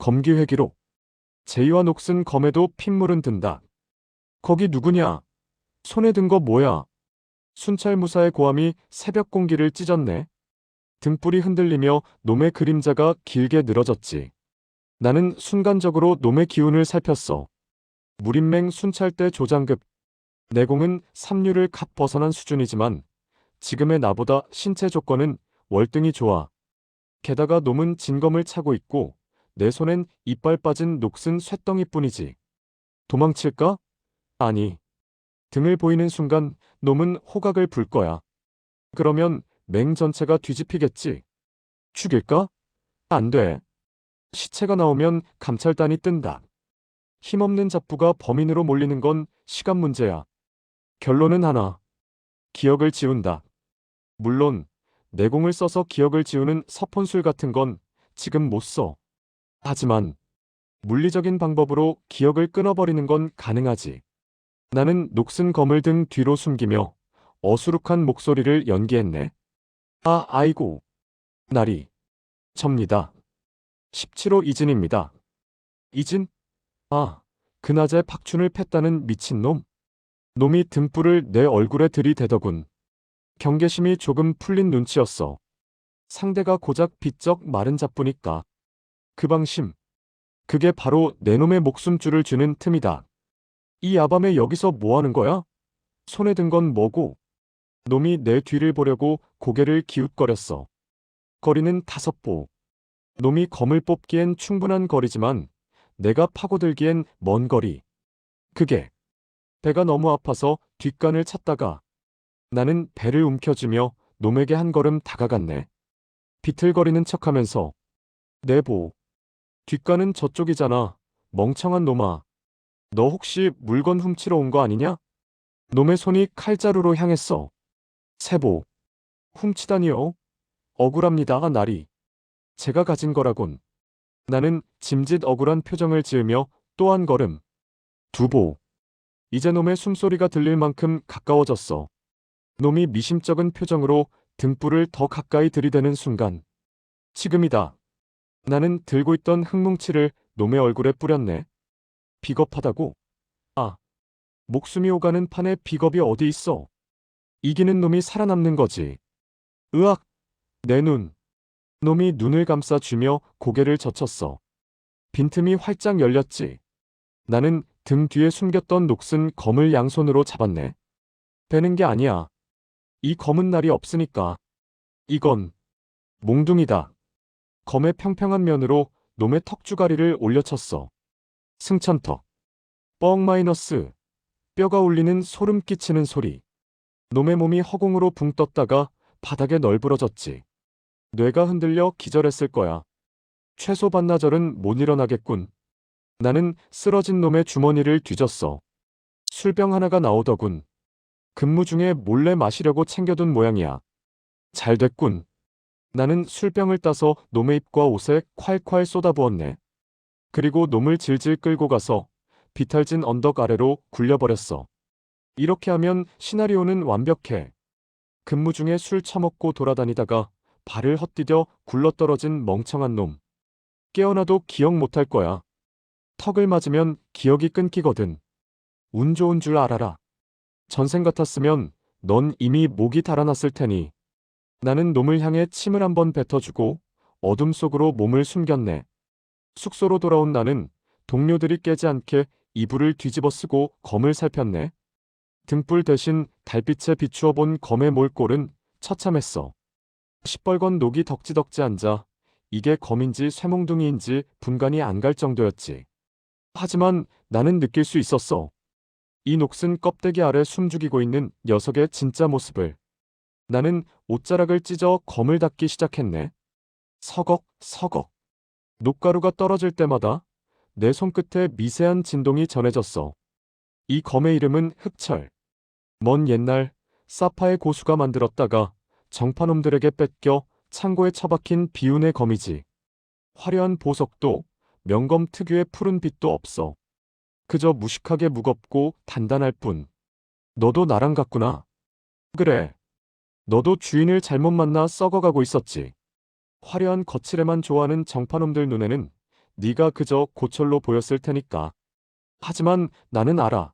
검기회기록. 제이와 녹슨 검에도 핏물은 든다. 거기 누구냐? 손에 든 거 뭐야? 순찰무사의 고함이 새벽 공기를 찢었네. 등불이 흔들리며 놈의 그림자가 길게 늘어졌지. 나는 순간적으로 놈의 기운을 살폈어. 무림맹 순찰대 조장급. 내공은 삼류를 갓 벗어난 수준이지만 지금의 나보다 신체 조건은 월등히 좋아. 게다가 놈은 진검을 차고 있고 내 손엔 이빨 빠진 녹슨 쇳덩이뿐이지. 도망칠까? 아니. 등을 보이는 순간 놈은 호각을 불 거야. 그러면 맹 전체가 뒤집히겠지. 죽일까? 안 돼. 시체가 나오면 감찰단이 뜬다. 힘없는 잡부가 범인으로 몰리는 건 시간 문제야. 결론은 하나. 기억을 지운다. 물론 내공을 써서 기억을 지우는 서폰술 같은 건 지금 못 써. 하지만 물리적인 방법으로 기억을 끊어버리는 건 가능하지. 나는 녹슨 검을 등 뒤로 숨기며 어수룩한 목소리를 연기했네. 아, 아이고. 날이. 접니다. 17호 이진입니다. 이진? 아, 그낮에 박춘을 팼다는 미친놈. 놈이 등불을 내 얼굴에 들이대더군. 경계심이 조금 풀린 눈치였어. 상대가 고작 비쩍 마른 잡부니까. 그 방심. 그게 바로 내 놈의 목숨줄을 주는 틈이다. 이 야밤에 여기서 뭐 하는 거야? 손에 든 건 뭐고? 놈이 내 뒤를 보려고 고개를 기웃거렸어. 거리는 다섯 보. 놈이 검을 뽑기엔 충분한 거리지만 내가 파고들기엔 먼 거리. 그게 배가 너무 아파서 뒷간을 찾다가 나는 배를 움켜쥐며 놈에게 한 걸음 다가갔네. 비틀거리는 척하면서 내보. 뒷간은 저쪽이잖아. 멍청한 놈아. 너 혹시 물건 훔치러 온 거 아니냐? 놈의 손이 칼자루로 향했어. 세보. 훔치다니요? 억울합니다, 나리. 제가 가진 거라곤. 나는 짐짓 억울한 표정을 지으며 또 한 걸음. 두보. 이제 놈의 숨소리가 들릴 만큼 가까워졌어. 놈이 미심쩍은 표정으로 등불을 더 가까이 들이대는 순간. 지금이다. 나는 들고 있던 흙뭉치를 놈의 얼굴에 뿌렸네. 비겁하다고? 아. 목숨이 오가는 판에 비겁이 어디 있어? 이기는 놈이 살아남는 거지. 으악! 내 눈. 놈이 눈을 감싸 주며 고개를 젖혔어. 빈틈이 활짝 열렸지. 나는 등 뒤에 숨겼던 녹슨 검을 양손으로 잡았네. 되는 게 아니야. 이 검은 날이 없으니까. 이건 몽둥이다. 검의 평평한 면으로 놈의 턱주가리를 올려쳤어. 승천턱. 뻥 마이너스. 뼈가 울리는 소름 끼치는 소리. 놈의 몸이 허공으로 붕 떴다가 바닥에 널브러졌지. 뇌가 흔들려 기절했을 거야. 최소 반나절은 못 일어나겠군. 나는 쓰러진 놈의 주머니를 뒤졌어. 술병 하나가 나오더군. 근무 중에 몰래 마시려고 챙겨둔 모양이야. 잘 됐군. 나는 술병을 따서 놈의 입과 옷에 콸콸 쏟아부었네. 그리고 놈을 질질 끌고 가서 비탈진 언덕 아래로 굴려버렸어. 이렇게 하면 시나리오는 완벽해. 근무 중에 술 처먹고 돌아다니다가 발을 헛디뎌 굴러떨어진 멍청한 놈. 깨어나도 기억 못할 거야. 턱을 맞으면 기억이 끊기거든. 운 좋은 줄 알아라. 전생 같았으면 넌 이미 목이 달아났을 테니. 나는 놈을 향해 침을 한번 뱉어주고 어둠 속으로 몸을 숨겼네. 숙소로 돌아온 나는 동료들이 깨지 않게 이불을 뒤집어 쓰고 검을 살폈네. 등불 대신 달빛에 비추어 본 검의 몰골은 처참했어. 시뻘건 녹이 덕지덕지 앉아 이게 검인지 쇠몽둥이인지 분간이 안 갈 정도였지. 하지만 나는 느낄 수 있었어. 이 녹슨 껍데기 아래 숨죽이고 있는 녀석의 진짜 모습을. 나는 옷자락을 찢어 검을 닦기 시작했네. 서걱, 서걱. 녹가루가 떨어질 때마다 내 손끝에 미세한 진동이 전해졌어. 이 검의 이름은 흑철. 먼 옛날 사파의 고수가 만들었다가 정파놈들에게 뺏겨 창고에 처박힌 비운의 검이지. 화려한 보석도 명검 특유의 푸른 빛도 없어. 그저 무식하게 무겁고 단단할 뿐. 너도 나랑 같구나. 그래. 너도 주인을 잘못 만나 썩어가고 있었지. 화려한 거칠에만 좋아하는 정파놈들 눈에는 네가 그저 고철로 보였을 테니까. 하지만 나는 알아.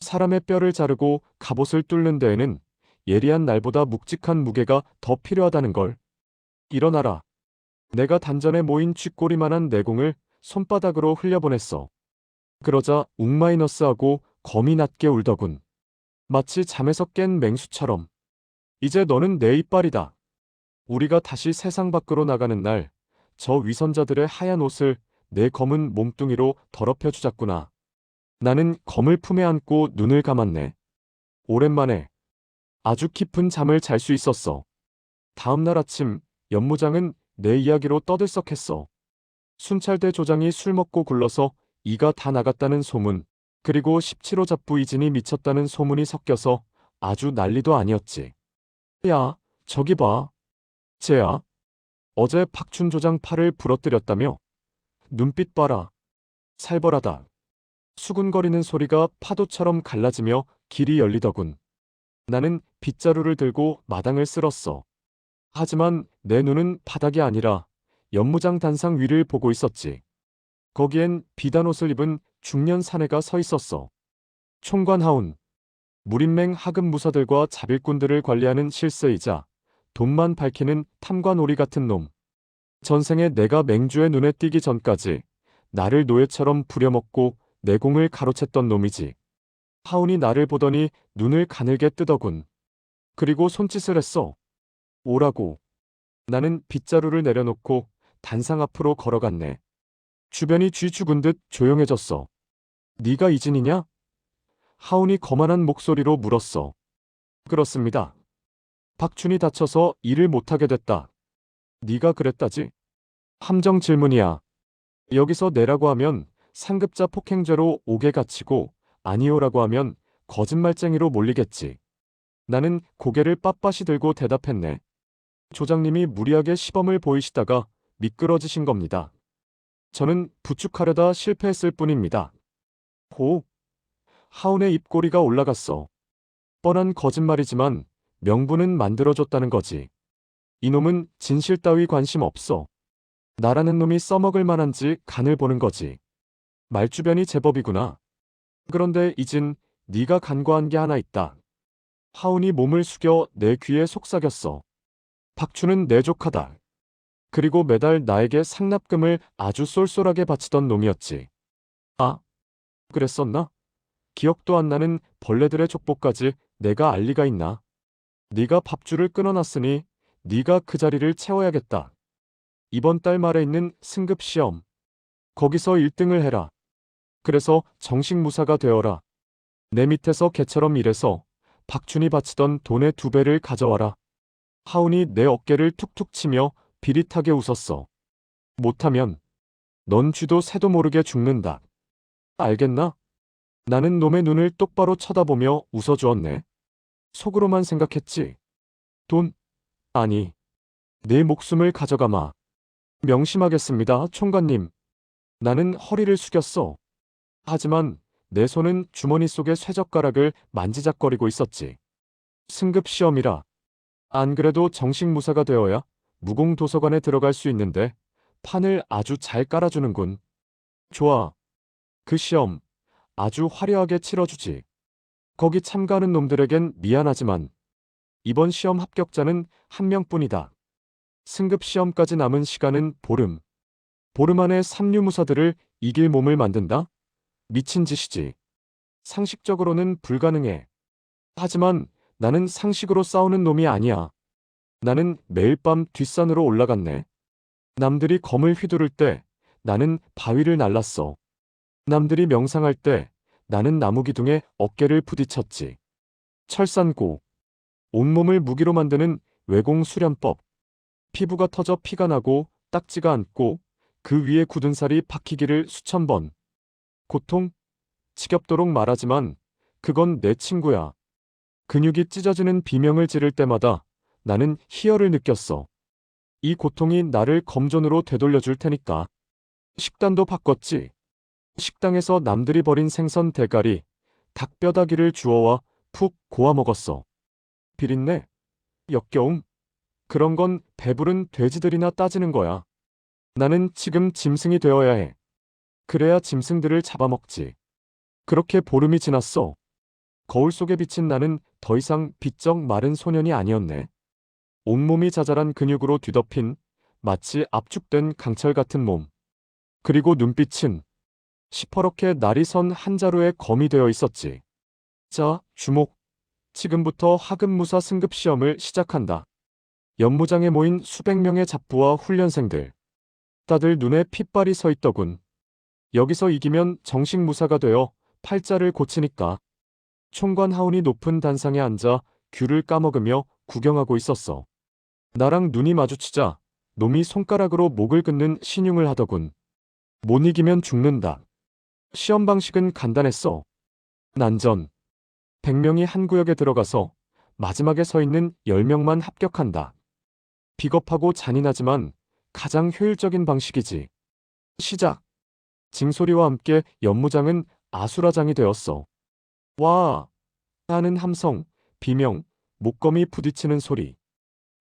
사람의 뼈를 자르고 갑옷을 뚫는 데에는 예리한 날보다 묵직한 무게가 더 필요하다는 걸. 일어나라. 내가 단전에 모인 쥐꼬리만한 내공을 손바닥으로 흘려보냈어. 그러자 웅마이너스하고 검이 낮게 울더군. 마치 잠에서 깬 맹수처럼. 이제 너는 내 이빨이다. 우리가 다시 세상 밖으로 나가는 날, 저 위선자들의 하얀 옷을 내 검은 몸뚱이로 더럽혀 주자꾸나. 나는 검을 품에 안고 눈을 감았네. 오랜만에 아주 깊은 잠을 잘 수 있었어. 다음 날 아침 연무장은 내 이야기로 떠들썩했어. 순찰대 조장이 술 먹고 굴러서 이가 다 나갔다는 소문, 그리고 17호 잡부 이진이 미쳤다는 소문이 섞여서 아주 난리도 아니었지. 야, 저기 봐. 쟤야. 어제 박춘 조장 팔을 부러뜨렸다며? 눈빛 봐라. 살벌하다. 수군거리는 소리가 파도처럼 갈라지며 길이 열리더군. 나는 빗자루를 들고 마당을 쓸었어. 하지만 내 눈은 바닥이 아니라 연무장 단상 위를 보고 있었지. 거기엔 비단 옷을 입은 중년 사내가 서 있었어. 총관 하운. 무림맹 하급 무사들과 자빌꾼들을 관리하는 실세이자 돈만 밝히는 탐관오리 같은 놈. 전생에 내가 맹주의 눈에 띄기 전까지 나를 노예처럼 부려먹고 내공을 가로챘던 놈이지. 하운이 나를 보더니 눈을 가늘게 뜨더군. 그리고 손짓을 했어. 오라고. 나는 빗자루를 내려놓고 단상 앞으로 걸어갔네. 주변이 쥐 죽은 듯 조용해졌어. 네가 이진이냐? 하운이 거만한 목소리로 물었어. 그렇습니다. 박춘이 다쳐서 일을 못하게 됐다. 네가 그랬다지? 함정 질문이야. 여기서 내라고 하면 상급자 폭행죄로 옥에 갇히고 아니오라고 하면 거짓말쟁이로 몰리겠지. 나는 고개를 빳빳이 들고 대답했네. 조장님이 무리하게 시범을 보이시다가 미끄러지신 겁니다. 저는 부축하려다 실패했을 뿐입니다. 호. 하운의 입꼬리가 올라갔어. 뻔한 거짓말이지만 명분은 만들어줬다는 거지. 이놈은 진실 따위 관심 없어. 나라는 놈이 써먹을 만한지 간을 보는 거지. 말주변이 제법이구나. 그런데 이진 네가 간과한 게 하나 있다. 하운이 몸을 숙여 내 귀에 속삭였어. 박추는 내 조카다. 그리고 매달 나에게 상납금을 아주 쏠쏠하게 바치던 놈이었지. 아, 그랬었나? 기억도 안 나는 벌레들의 족보까지 내가 알 리가 있나? 네가 밥줄을 끊어놨으니 네가 그 자리를 채워야겠다. 이번 달 말에 있는 승급 시험. 거기서 1등을 해라. 그래서 정식 무사가 되어라. 내 밑에서 개처럼 일해서 박준이 바치던 돈의 두 배를 가져와라. 하운이 내 어깨를 툭툭 치며 비릿하게 웃었어. 못하면 넌 쥐도 새도 모르게 죽는다. 알겠나? 나는 놈의 눈을 똑바로 쳐다보며 웃어주었네. 속으로만 생각했지. 돈? 아니. 내 목숨을 가져가마. 명심하겠습니다, 총관님. 나는 허리를 숙였어. 하지만 내 손은 주머니 속의 쇠젓가락을 만지작거리고 있었지. 승급 시험이라. 안 그래도 정식 무사가 되어야 무공 도서관에 들어갈 수 있는데 판을 아주 잘 깔아주는군. 좋아. 그 시험 아주 화려하게 치러주지. 거기 참가하는 놈들에겐 미안하지만 이번 시험 합격자는 한 명뿐이다. 승급 시험까지 남은 시간은 보름. 보름 안에 삼류무사들을 이길 몸을 만든다? 미친 짓이지. 상식적으로는 불가능해. 하지만 나는 상식으로 싸우는 놈이 아니야. 나는 매일 밤 뒷산으로 올라갔네. 남들이 검을 휘두를 때 나는 바위를 날랐어. 남들이 명상할 때 나는 나무 기둥에 어깨를 부딪혔지. 철산고. 온몸을 무기로 만드는 외공 수련법. 피부가 터져 피가 나고 딱지가 않고 그 위에 굳은 살이 박히기를 수천 번. 고통? 지겹도록 말하지만 그건 내 친구야. 근육이 찢어지는 비명을 지를 때마다 나는 희열을 느꼈어. 이 고통이 나를 검존으로 되돌려줄 테니까. 식단도 바꿨지. 식당에서 남들이 버린 생선 대가리, 닭뼈다귀를 주워와 푹 고아 먹었어. 비린내? 역겨움? 그런 건 배부른 돼지들이나 따지는 거야. 나는 지금 짐승이 되어야 해. 그래야 짐승들을 잡아먹지. 그렇게 보름이 지났어. 거울 속에 비친 나는 더 이상 비쩍 마른 소년이 아니었네. 온몸이 자잘한 근육으로 뒤덮인 마치 압축된 강철 같은 몸. 그리고 눈빛은 시퍼렇게 날이 선 한 자루에 검이 되어 있었지. 자, 주목. 지금부터 하급무사 승급 시험을 시작한다. 연무장에 모인 수백 명의 잡부와 훈련생들. 다들 눈에 핏발이 서 있더군. 여기서 이기면 정식 무사가 되어 팔자를 고치니까. 총관 하운이 높은 단상에 앉아 귤을 까먹으며 구경하고 있었어. 나랑 눈이 마주치자 놈이 손가락으로 목을 긋는 신용을 하더군. 못 이기면 죽는다. 시험 방식은 간단했어. 난전. 100명이 한 구역에 들어가서 마지막에 서 있는 10명만 합격한다. 비겁하고 잔인하지만 가장 효율적인 방식이지. 시작. 징소리와 함께 연무장은 아수라장이 되었어. 와! 하는 함성, 비명, 목검이 부딪히는 소리.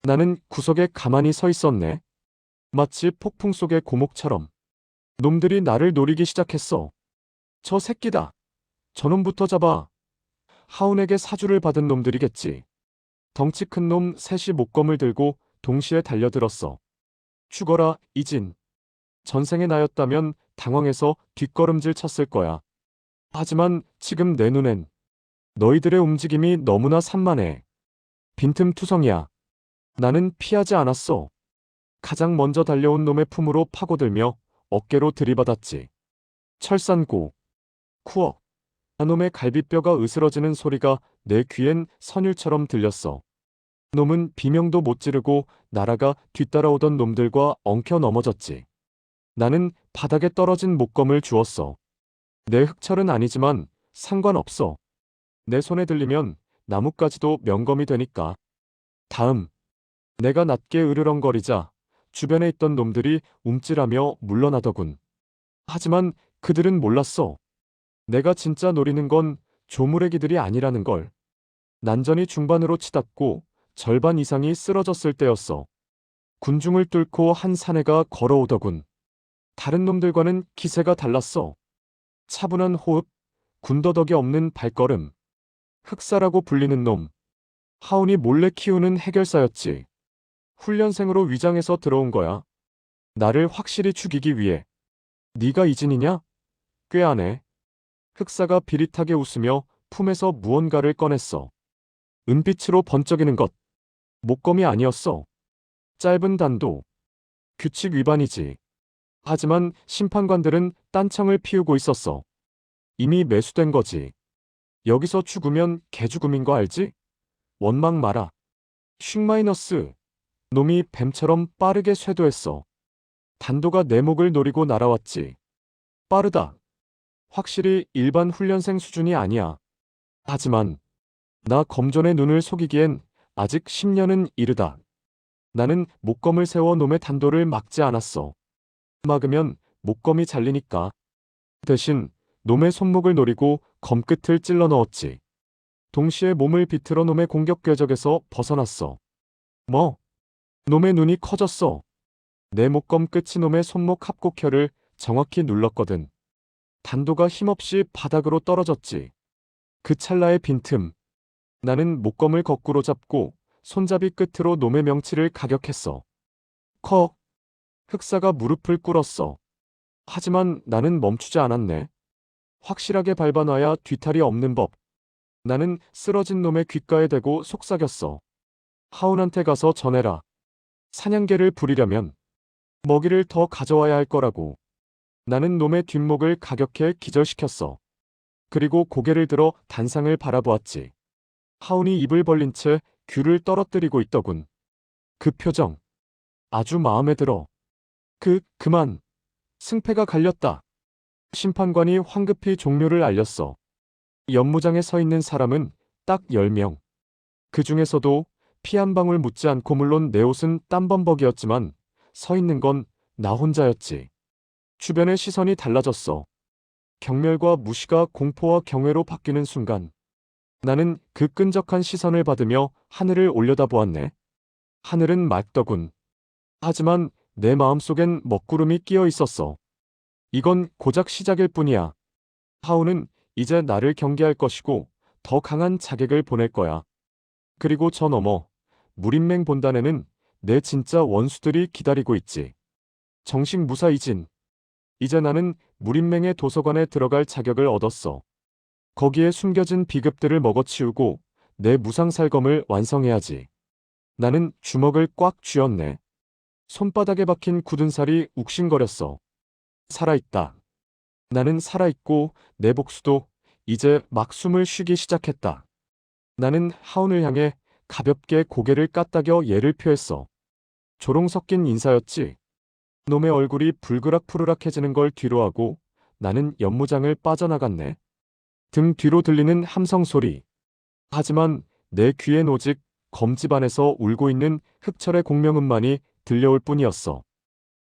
나는 구석에 가만히 서 있었네. 마치 폭풍 속의 고목처럼. 놈들이 나를 노리기 시작했어. 저 새끼다. 저놈부터 잡아. 하운에게 사주를 받은 놈들이겠지. 덩치 큰 놈 셋이 목검을 들고 동시에 달려들었어. 죽어라, 이진. 전생의 나였다면 당황해서 뒷걸음질 쳤을 거야. 하지만 지금 내 눈엔 너희들의 움직임이 너무나 산만해. 빈틈투성이야. 나는 피하지 않았어. 가장 먼저 달려온 놈의 품으로 파고들며 어깨로 들이받았지. 철산고. 쿠어. 놈의 갈비뼈가 으스러지는 소리가 내 귀엔 선율처럼 들렸어. 놈은 비명도 못 지르고 날아가 뒤따라오던 놈들과 엉켜 넘어졌지. 나는 바닥에 떨어진 목검을 주었어. 내 흑철은 아니지만 상관없어. 내 손에 들리면 나뭇가지도 명검이 되니까. 다음. 내가 낮게 으르렁거리자 주변에 있던 놈들이 움찔하며 물러나더군. 하지만 그들은 몰랐어. 내가 진짜 노리는 건 조무래기들이 아니라는 걸. 난전이 중반으로 치닫고 절반 이상이 쓰러졌을 때였어. 군중을 뚫고 한 사내가 걸어오더군. 다른 놈들과는 기세가 달랐어. 차분한 호흡, 군더더기 없는 발걸음. 흑사라고 불리는 놈. 하운이 몰래 키우는 해결사였지. 훈련생으로 위장해서 들어온 거야. 나를 확실히 죽이기 위해. 네가 이진이냐? 꾀하네. 흑사가 비릿하게 웃으며 품에서 무언가를 꺼냈어. 은빛으로 번쩍이는 것. 목검이 아니었어. 짧은 단도. 규칙 위반이지. 하지만 심판관들은 딴청을 피우고 있었어. 이미 매수된 거지. 여기서 죽으면 개죽음인 거 알지? 원망 마라. 쉥 마이너스. 놈이 뱀처럼 빠르게 쇄도했어. 단도가 내 목을 노리고 날아왔지. 빠르다. 확실히 일반 훈련생 수준이 아니야. 하지만 나 검존의 눈을 속이기엔 아직 10년은 이르다. 나는 목검을 세워 놈의 단도를 막지 않았어. 막으면 목검이 잘리니까. 대신 놈의 손목을 노리고 검끝을 찔러 넣었지. 동시에 몸을 비틀어 놈의 공격 궤적에서 벗어났어. 뭐? 놈의 눈이 커졌어. 내 목검 끝이 놈의 손목 합곡혈을 정확히 눌렀거든. 단도가 힘없이 바닥으로 떨어졌지. 그 찰나의 빈틈. 나는 목검을 거꾸로 잡고 손잡이 끝으로 놈의 명치를 가격했어. 컥. 흑사가 무릎을 꿇었어. 하지만 나는 멈추지 않았네. 확실하게 밟아놔야 뒤탈이 없는 법. 나는 쓰러진 놈의 귓가에 대고 속삭였어. 하운한테 가서 전해라. 사냥개를 부리려면 먹이를 더 가져와야 할 거라고. 나는 놈의 뒷목을 가격해 기절시켰어. 그리고 고개를 들어 단상을 바라보았지. 하운이 입을 벌린 채 귤을 떨어뜨리고 있더군. 그 표정. 아주 마음에 들어. 그, 그만. 승패가 갈렸다. 심판관이 황급히 종료를 알렸어. 연무장에 서 있는 사람은 딱 10명. 그 중에서도 피 한 방울 묻지 않고 물론 내 옷은 땀범벅이었지만 서 있는 건 나 혼자였지. 주변의 시선이 달라졌어. 경멸과 무시가 공포와 경외로 바뀌는 순간 나는 그 끈적한 시선을 받으며 하늘을 올려다보았네. 하늘은 맑더군. 하지만 내 마음속엔 먹구름이 끼어 있었어. 이건 고작 시작일 뿐이야. 하우는 이제 나를 경계할 것이고 더 강한 자객을 보낼 거야. 그리고 저 너머 무림맹 본단에는 내 진짜 원수들이 기다리고 있지. 정식 무사 이진. 이제 나는 무림맹의 도서관에 들어갈 자격을 얻었어. 거기에 숨겨진 비급들을 먹어치우고 내 무상살검을 완성해야지. 나는 주먹을 꽉 쥐었네. 손바닥에 박힌 굳은 살이 욱신거렸어. 살아있다. 나는 살아있고 내 복수도 이제 막 숨을 쉬기 시작했다. 나는 하운을 향해 가볍게 고개를 까딱여 예를 표했어. 조롱 섞인 인사였지. 놈의 얼굴이 불그락푸르락해지는 걸 뒤로하고 나는 연무장을 빠져나갔네. 등 뒤로 들리는 함성 소리. 하지만 내 귀엔 오직 검집 안에서 울고 있는 흑철의 공명음만이 들려올 뿐이었어.